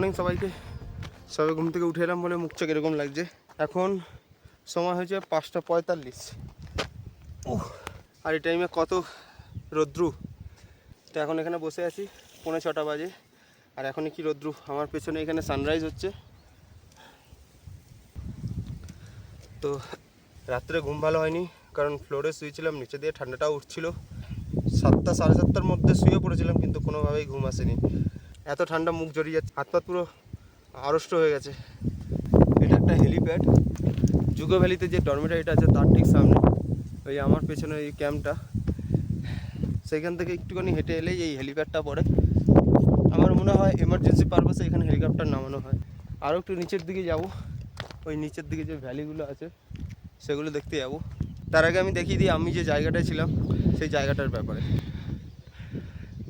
Morning সবাইকে। সবাই ঘুম থেকে উঠে এলাম বলে মুখ চোখ এরকম লাগছে। এখন সময় হয়েছে পাঁচটা পঁয়তাল্লিশ। উহ, আর এই টাইমে কত রৌদ্রু। তো এখন এখানে বসে আছি পৌনে ছটা বাজে। আর এখনই কি রৌদ্রু? আমার পেছনে এখানে সানরাইজ হচ্ছে। তো রাত্রে ঘুম ভালো হয়নি কারণ ফ্লোরে শুয়েছিলাম নিচে দিয়ে ঠান্ডাটাও উঠছিল। সাতটা সাড়ে সাতটার মধ্যে শুয়ে পড়েছিলাম কিন্তু কোনোভাবেই ঘুম আসেনি। এত ঠান্ডা মুখ জড়িয়ে যাচ্ছে, হাত পা পুরো আড়ষ্ট হয়ে গেছে। এটা একটা হেলিপ্যাড যুগো ভ্যালিতে যে ডরমিটারিটা আছে, তার ঠিক সামনে। ওই আমার পেছনে এই ক্যাম্পটা সেখান থেকে একটুখানি হেঁটে এলেই এই হেলিপ্যাডটা পড়ে। আমার মনে হয় এমার্জেন্সি পারপাসে এখানে হেলিকপ্টার নামানো হয়। আরও একটু নিচের দিকে যাব। ওই নিচের দিকে যে ভ্যালিগুলো আছে, সেগুলো দেখতে যাব। তার আগে আমি দেখিয়ে দিই আমি যে জায়গাটায় ছিলাম, সেই জায়গাটার ব্যাপারে।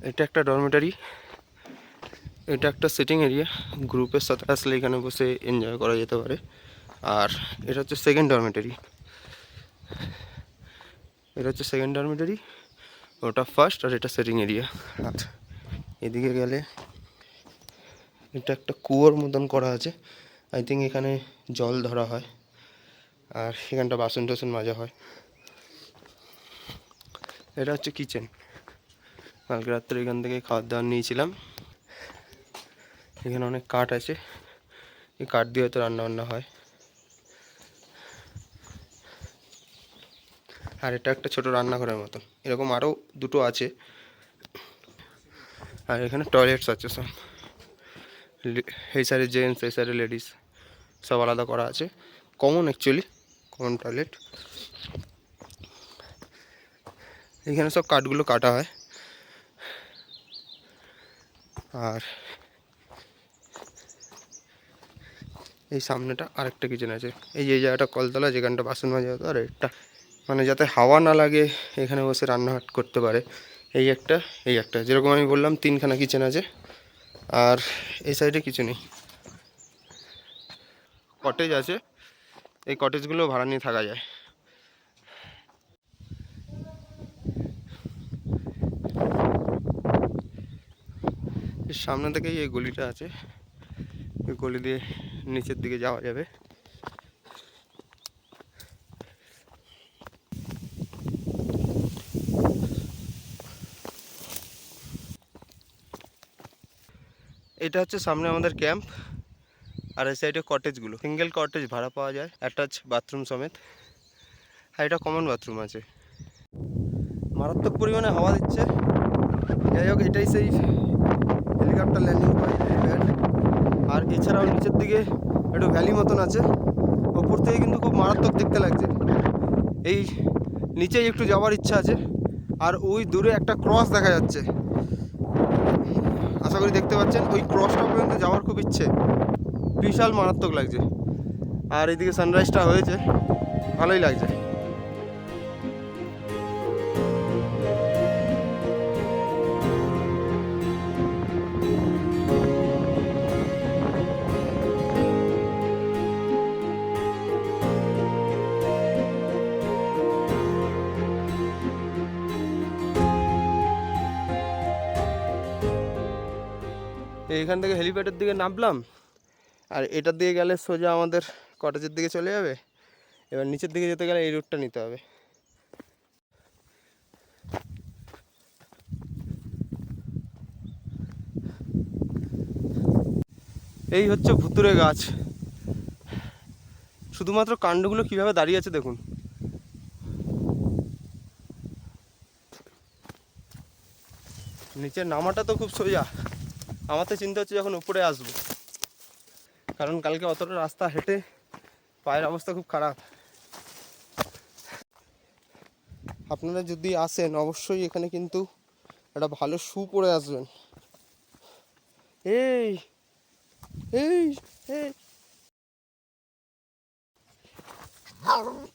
এটা একটা ডরমিটারি এটা একটা সিটিং এরিয়া গ্রুপের সাথে আসলে এখানে বসে এনজয় করা যেতে পারে। আর এটা হচ্ছে সেকেন্ড ডরমিটারি এটা হচ্ছে সেকেন্ড ডরমিটারি ওটা ফার্স্ট আর এটা সেটিং এরিয়া আচ্ছা এদিকে গেলে এটা একটা কুয়োর মতন করা আছে। আই থিঙ্ক এখানে জল ধরা হয়। আর এখানটা বাসন টাসন মাজা হয়। এটা হচ্ছে কিচেন কালকে রাত্রে এখান থেকে খাবার দাবার নিয়েছিলাম। এখানে অনেক কাঠ আছে। এই কাঠ দিয়ে হয়তো রান্না বান্না হয়। আর এটা একটা ছোট রান্নাঘরের মতন। এরকম আরও দুটো আছে। আর এখানে টয়লেটস আছে সব। এই সাইডে জেন্টস এই সাইডে লেডিস সব আলাদা করা আছে। কমন অ্যাকচুয়ালি কমন টয়লেট এখানে সব কাঠগুলো কাটা হয়। আর এই সামনেটা আরেকটা কিচেন আছে। এই যে জায়গাটা কলতলা, যেখানটা বাসন মাজা হতো, আর একটা মানে যাতে হাওয়া না লাগে, এখানে বসে রান্নাঘাট করতে পারে। এই একটা এই একটা। যেরকম আমি বললাম, তিনখানা কিচেন আছে। আর এই সাইডে কিছু নেই। কটেজ আছে। এই কটেজগুলো ভাড়া নিয়ে থাকা যায়। সামনে থেকেই এই গলিটা আছে। গলি দিয়ে নিচের দিকে যাওয়া যাবে। এটা হচ্ছে সামনে আমাদের ক্যাম্প, আর এই সাইডে কটেজগুলো সিঙ্গেল কটেজ ভাড়া পাওয়া যায় অ্যাটাচ বাথরুম সমেত। আর এটা কমন বাথরুম আছে। মারাত্মক পরিমাণে হাওয়া দিচ্ছে। যাই হোক, এটাই সেই হেলিকপ্টার ল্যান্ডিং পয়েন্ট আর এছাড়াও নিচের দিকে একটু ভ্যালি মতন আছে। ওপর থেকে কিন্তু খুব মারাত্মক দেখতে লাগছে। এই নিচেই একটু যাওয়ার ইচ্ছা আছে। আর ওই দূরে একটা ক্রস দেখা যাচ্ছে। আশা করি দেখতে পাচ্ছেন, ওই ক্রসটা পর্যন্ত যাওয়ার খুব ইচ্ছে। বিশাল মারাত্মক লাগছে। আর এদিকে সানরাইজটা হয়েছে। ভালোই লাগছে। এইখান থেকে হেলিপ্যাডের দিকে নামলাম, আর এটার দিকে গেলে সোজা আমাদের কটেজের দিকে চলে যাবে। এবার নিচের দিকে যেতে গেলে এই রুটটা নিতে হবে। এই হচ্ছে ভুতুরে গাছ। শুধুমাত্র কাণ্ডগুলো কীভাবে দাঁড়িয়ে আছে দেখুন। নিচে নামাটা তো খুব সোজা। আমার তো চিন্তা হচ্ছে যখন উপরে আসব। কারণ কালকে অতটা রাস্তা হেঁটে পায়ের অবস্থা খুব খারাপ। আপনারা যদি আসেন, অবশ্যই এখানে কিন্তু একটা ভালো শু পরে আসবেন। এই এই এই।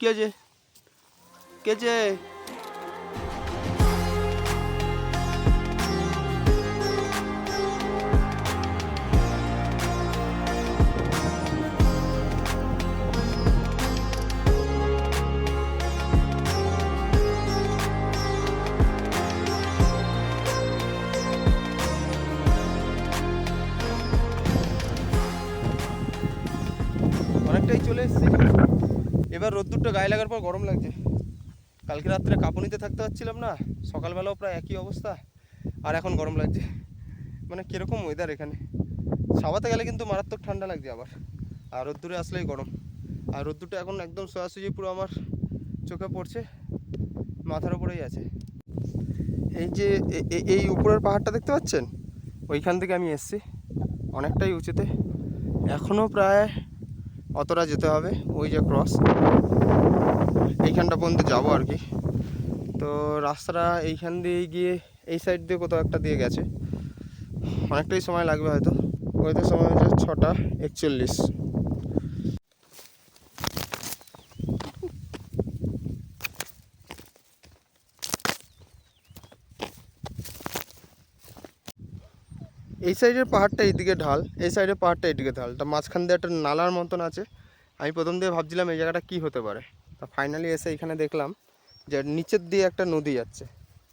কে যে? কে যে? রোদ্দুরটা গায়ে লাগার পর গরম লাগছে। কালকে রাত্রে কাঁপুনিতে থাকতে পারছিলাম না, সকালবেলাও প্রায় একই অবস্থা, আর এখন গরম লাগছে। মানে কীরকম ওয়েদার এখানে। সাবাতে গেলে কিন্তু মারাত্মক ঠান্ডা লাগছে আবার, আর রোদ্দুরে আসলেই গরম। আর রোদ্দুরটা এখন একদম সোয়াসুজি পুরো আমার চোখে পড়ছে, মাথার উপরেই আছে। এই যে এই উপরের পাহাড়টা দেখতে পাচ্ছেন? ওইখান থেকে আমি এসছি, অনেকটাই উঁচুতে। এখনও প্রায় অতটা যেতে হবে, ওই যে ক্রস এইখানটা পর্যন্ত যাব আর কি। তো রাস্তাটা এইখান দিয়ে গিয়ে এই সাইড দিয়ে কোথাও একটা দিয়ে গেছে। অনেকটাই সময় লাগবে হয়তো। ওই তো সময় হচ্ছে ছটা একচল্লিশ। এই সাইডের পাহাড়টা এইদিকে ঢাল, এই সাইডের পাহাড়টা এইদিকে ঢাল। তা মাঝখান দিয়ে একটা নালার মতন আছে। আমি প্রথম দিয়ে ভাবছিলাম এই জায়গাটা কি হতে পারে। তা ফাইনালি এসে এখানে দেখলাম যে নিচের দিয়ে একটা নদী যাচ্ছে।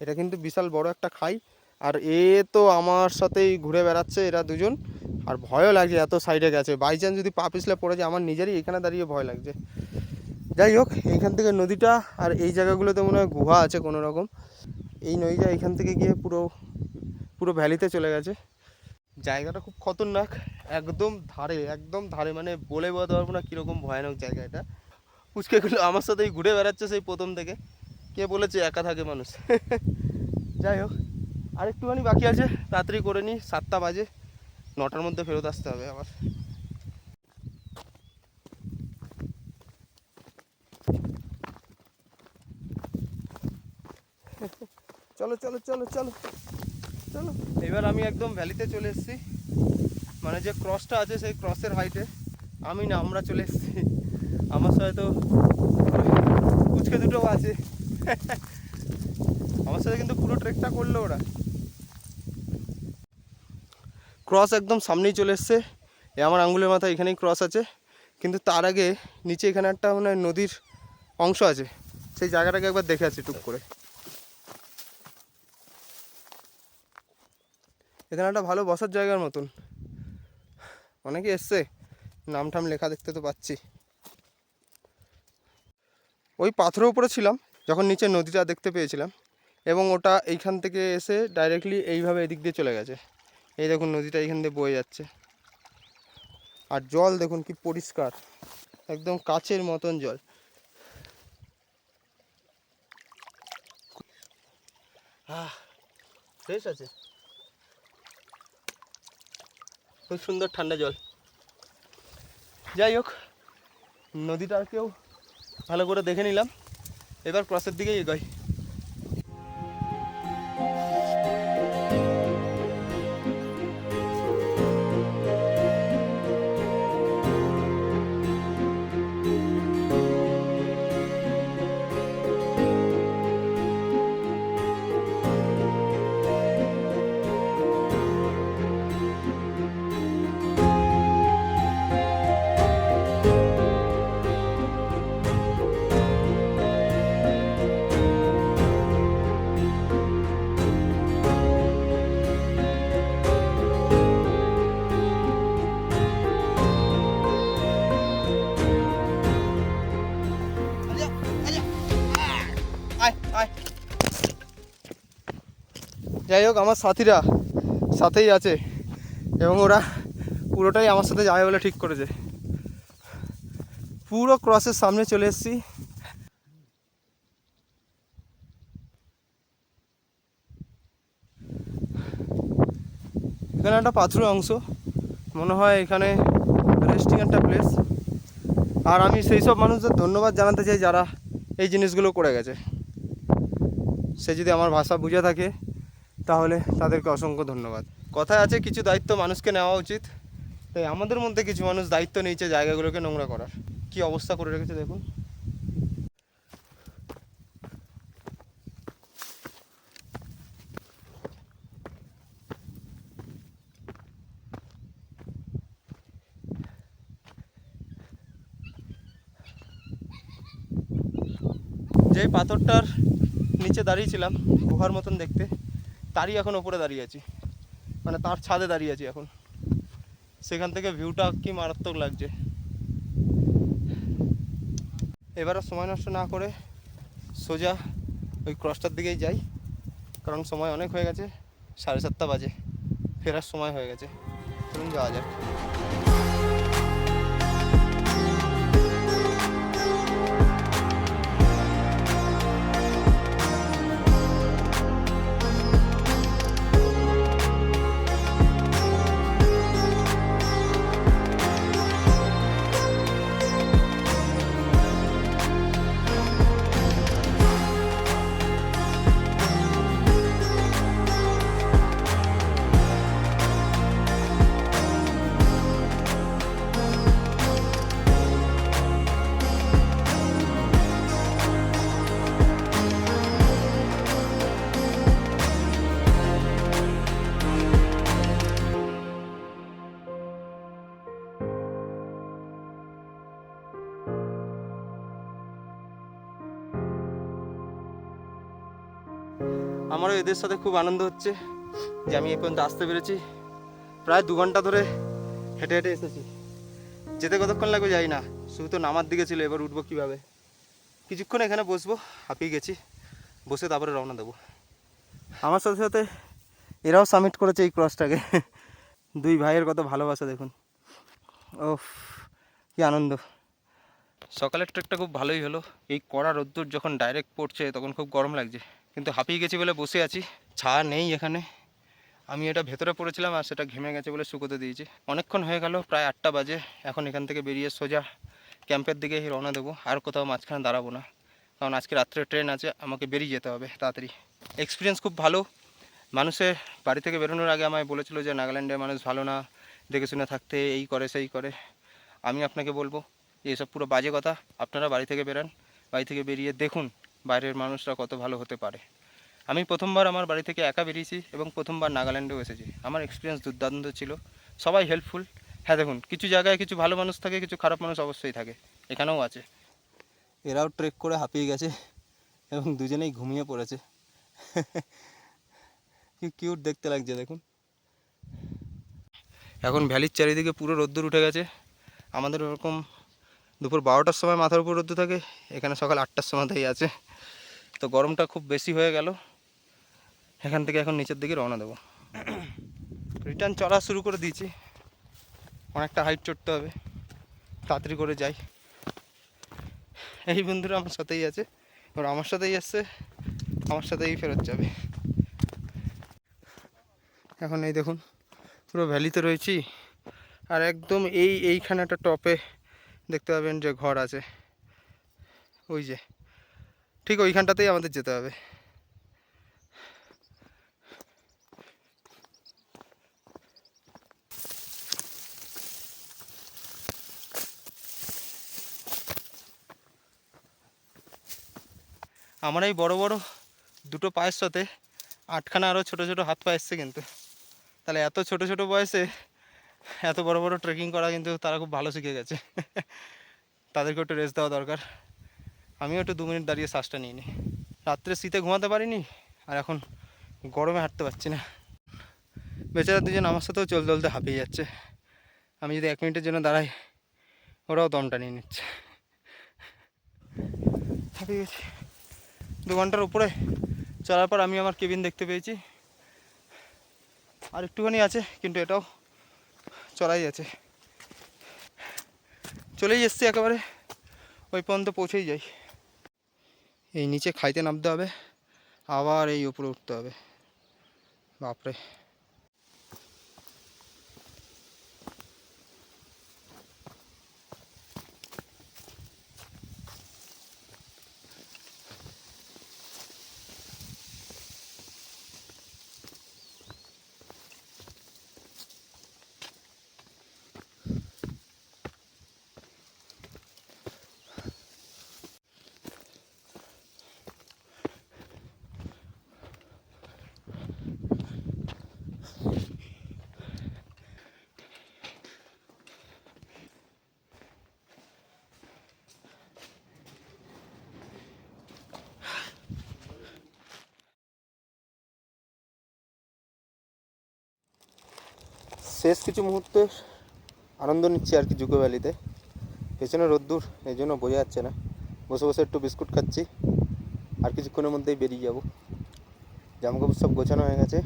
এটা কিন্তু বিশাল বড় একটা খাই। আর এ তো আমার সাথেই ঘুরে বেড়াচ্ছে এরা দুজন। আর ভয়ও লাগছে এত সাইডে গেছে। বাই চান্স যদি পা পিছলে পড়ে যায়, আমার নিজেরই এখানে দাঁড়িয়ে ভয় লাগছে। যাই হোক, এইখান থেকে নদীটা আর এই জায়গাগুলোতে মনে হয় গুহা আছে কোনো রকম এই নদীটা এখান থেকে গিয়ে পুরো পুরো ভ্যালিতে চলে গেছে। জায়গাটা খুব খতরনাক, একদম ধারে একদম ধারে মানে বলে বোঝাতে পারব না কীরকম ভয়ানক জায়গা এটা। পুচকেগুলো আমার সাথেই ঘুরে বেড়াচ্ছে সেই প্রথম থেকে। কে বলেছে, একা থাকে মানুষ। যাই হোক আর একটুখানি বাকি আছে তাড়াতাড়ি করে নিই, সাতটা বাজে, নটার মধ্যে ফেরত আসতে হবে আবার। চলো চলো চলো চলো। চলো। এবার আমি একদম ভ্যালিতে চলে এসেছি। মানে যে ক্রসটা আছে সেই ক্রসের হাইটে আমি না, আমরা চলে এসেছি। আমার সাথে তো কুচকে দুটো আছে। আমার সাথে কিন্তু পুরো ট্রেকটা করল ওরা। ক্রস একদম সামনেই চলে এসছে। এ আমার আঙ্গুলের মাথায় এখানেই ক্রস আছে। কিন্তু তার আগে নিচে এখানে একটা মানে নদীর অংশ আছে। সেই জায়গাটাকে একবার দেখে আছি টুক করে। এখানে একটা ভালো বসার জায়গার মতন। অনেকে এসছে নাম ঠাম লেখা দেখতে তো পাচ্ছি। ওই পাথরের উপরে ছিলাম, যখন নিচে নদীটা দেখতে পেয়েছিলাম, এবং ওটা এইখান থেকে এসে ডাইরেক্টলি এইভাবে এদিক দিয়ে চলে গেছে। এই দেখুন নদীটা এইখান দিয়ে বয়ে যাচ্ছে। আর জল দেখুন কি পরিষ্কার, একদম কাচের মতন জল। ফ্রেশ আছে। খুব সুন্দর ঠান্ডা জল। যাই হোক নদীটাকেও ভালো করে দেখে নিলাম। এবার ক্রসের দিকেই এগোই। যাই হোক, আমার সাথীরা সাথেই আছে এবং ওরা পুরোটাই আমার সাথে যাবে বলে ঠিক করেছে। পুরো ক্রসের সামনে চলে এসেছি। এখানে একটা পাথরের অংশ। মনে হয় এখানে রেস্টিং একটা প্লেস আর আমি সেই সব মানুষদের ধন্যবাদ জানাতে চাই যারা এই জিনিসগুলো করে গেছে। সে যদি আমার ভাষা বুঝে থাকে, তাহলে তাদেরকে অসংখ্য ধন্যবাদ। কথায় আছে, কিছু দায়িত্ব মানুষকে নেওয়া উচিত। তাই আমাদের মধ্যে কিছু মানুষ দায়িত্ব নিয়েছে জায়গাগুলোকে নোংরা করার। কি অবস্থা করে রেখেছে দেখুন। যেই পাথরটার নিচে দাঁড়িয়েছিলাম গুহার মতন দেখতে। তারই এখন ওপরে দাঁড়িয়ে আছি। মানে তার ছাদে দাঁড়িয়ে আছি এখন। সেখান থেকে ভিউটা কি মারাত্মক লাগছে। এবার সময় নষ্ট না করে সোজা ওই ক্রসটার দিকেই যাই। কারণ সময় অনেক হয়ে গেছে, সাড়ে সাতটা বাজে। ফেরার সময় হয়ে গেছে। চলুন যাওয়া যাক। আমারও এদের সাথে খুব আনন্দ হচ্ছে যে আমি এই পর্যন্ত আসতে পেরেছি। প্রায় দু ঘণ্টা ধরে হেঁটে হেঁটে এসেছি। যেতে কতক্ষণ লাগবে যাই না। শুধু তো নামার দিকে ছিল, এবার উঠবো কীভাবে? কিছুক্ষণ এখানে বসবো, হাঁপিয়ে গেছি। বসে তারপরে রওনা দেবো। আমার সাথে সাথে এরাও সাবমিট করেছে এই ক্রসটাকে দুই ভাইয়ের কত ভালোবাসা দেখুন। ও কি আনন্দ। সকালের ট্রেকটা খুব ভালোই হলো। এই কড়া রোদ্দুর যখন ডাইরেক্ট পড়ছে, তখন খুব গরম লাগছে। কিন্তু হাঁপিয়ে গেছি বলে বসে আছি। ছায়া নেই এখানে। আমি এটা ভেতরে পড়েছিলাম আর সেটা ঘেমে গেছে বলে শুকোতে দিয়েছি। অনেকক্ষণ হয়ে গেল, প্রায় আটটা বাজে। এখন এখান থেকে বেরিয়ে সোজা ক্যাম্পের দিকে রওনা দেবো। আর কোথাও মাঝখানে দাঁড়াবো না। কারণ আজকে রাত্রে ট্রেন আছে, আমাকে বেরিয়ে যেতে হবে তাড়াতাড়ি। এক্সপিরিয়েন্স খুব ভালো। মানুষের বাড়ি থেকে বেরোনোর আগে আমায় বলেছিল যে, নাগাল্যান্ডের মানুষ ভালো না। দেখে শুনে থাকতে এই করে, সেই করে। আমি আপনাকে বলব, এসব পুরো বাজে কথা। আপনারা বাড়ি থেকে বেরান। বাড়ি থেকে বেরিয়ে দেখুন বাইরের মানুষরা কত ভালো হতে পারে। আমি প্রথমবার আমার বাড়ি থেকে একা বেরিয়েছি এবং প্রথমবার নাগাল্যান্ডেও এসেছি। আমার এক্সপিরিয়েন্স দুর্দান্ত ছিল। সবাই হেল্পফুল হ্যাঁ দেখুন কিছু জায়গায় কিছু ভালো মানুষ থাকে কিছু খারাপ মানুষ অবশ্যই থাকে। এখানেও আছে। এরাও ট্রেক করে হাঁপিয়ে গেছে এবং দুজনেই ঘুমিয়ে পড়েছে। কি কিউট দেখতে লাগছে দেখুন। এখন ভ্যালির চারিদিকে পুরো রোদ্দুর উঠে গেছে। আমাদের ওরকম দুপুর বারোটার সময় মাথার উপর রোদ্দুর থাকে, এখানে সকাল আটটার সময়তেই আছে। তো গরমটা খুব বেশি হয়ে গেল, এখান থেকে এখন নিচের দিকে রওনা দেবো। রিটার্ন চড়া শুরু করে দিয়েছি, অনেকটা হাইট চড়তে হবে, তাড়াতাড়ি করে যাই। এই বন্ধুরা আমার সাথেই আছে, এবার আমার সাথেই আসছে, আমার সাথেই ফেরত যাবে। এখন এই দেখুন, পুরো ভ্যালিতে রয়েছি, আর একদম এই, এইখানে একটা টপে দেখতে পাবেন যে ঘর আছে। ওই যে, ঠিক ওইখানটাতেই আমাদের যেতে হবে। আমার এই বড় বড় দুটো পায়ের সাথে আটখানা আরও ছোট ছোট হাত পা এসছে কিন্তু। তাহলে এত ছোট ছোট বয়সে এত বড় বড় ট্রেকিং করা কিন্তু তারা খুব ভালো শিখে গেছে। তাদেরকে একটু রেস্ট দেওয়া দরকার। আমিও একটু দু মিনিট দাঁড়িয়ে শ্বাসটা নিয়ে নিই। রাত্রে শীতে ঘুমাতে পারিনি, আর এখন গরমে হাঁটতে পারছি না। বেচারা দুজন আমার সাথেও চলতে চলতে হাঁপিয়ে যাচ্ছে। আমি যদি এক মিনিটের জন্য দাঁড়াই, ওরাও দমটা নিয়ে নিচ্ছে। হাঁপিয়ে গেছি। দু ঘণ্টার উপরে চলার পর আমি আমার কেবিন দেখতে পেয়েছি। আর একটুখানি আছে, কিন্তু এটাও চলাই আছে চলেই এসছি একেবারে। ওই পর্যন্ত পৌঁছেই যাই। এই নিচে খাইতে নামতে হবে। আবার এই উপরে উঠতে হবে। বাপরে। শেষ কিছু মুহূর্তে আনন্দ নিচ্ছি আর কি জুকো ভ্যালিতে। পেছনে রোদ্দুর, এই জন্য বোঝা যাচ্ছে না। বসে বসে একটু বিস্কুট খাচ্ছি, আর কিছুক্ষণের মধ্যেই বেরিয়ে যাব। জামাকাপড় সব গোছানো হয়ে গেছে।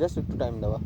জাস্ট একটু টাইম দেওয়া।